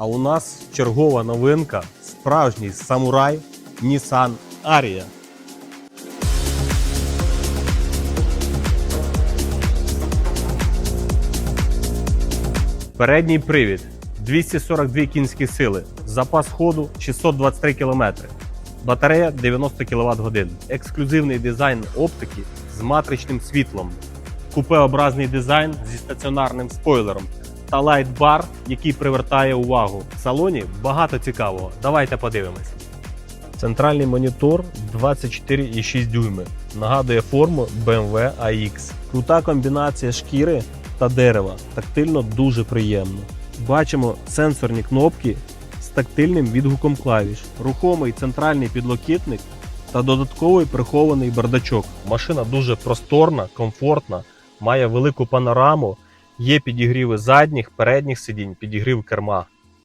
А у нас чергова новинка. Справжній самурай Nissan Арія. Передній привід. 242 кінські сили, запас ходу 623 км, батарея 90 кВт годин, ексклюзивний дизайн оптики з матричним світлом, купеобразний дизайн зі стаціонарним спойлером та лайтбар, який привертає увагу. В салоні багато цікавого. Давайте подивимось. Центральний монітор 24,6 дюйми. Нагадує форму BMW AX. Крута комбінація шкіри та дерева. Тактильно дуже приємно. Бачимо сенсорні кнопки з тактильним відгуком клавіш, рухомий центральний підлокітник та додатковий прихований бардачок. Машина дуже просторна, комфортна, має велику панораму, є підігріви задніх, передніх сидінь, підігрів керма.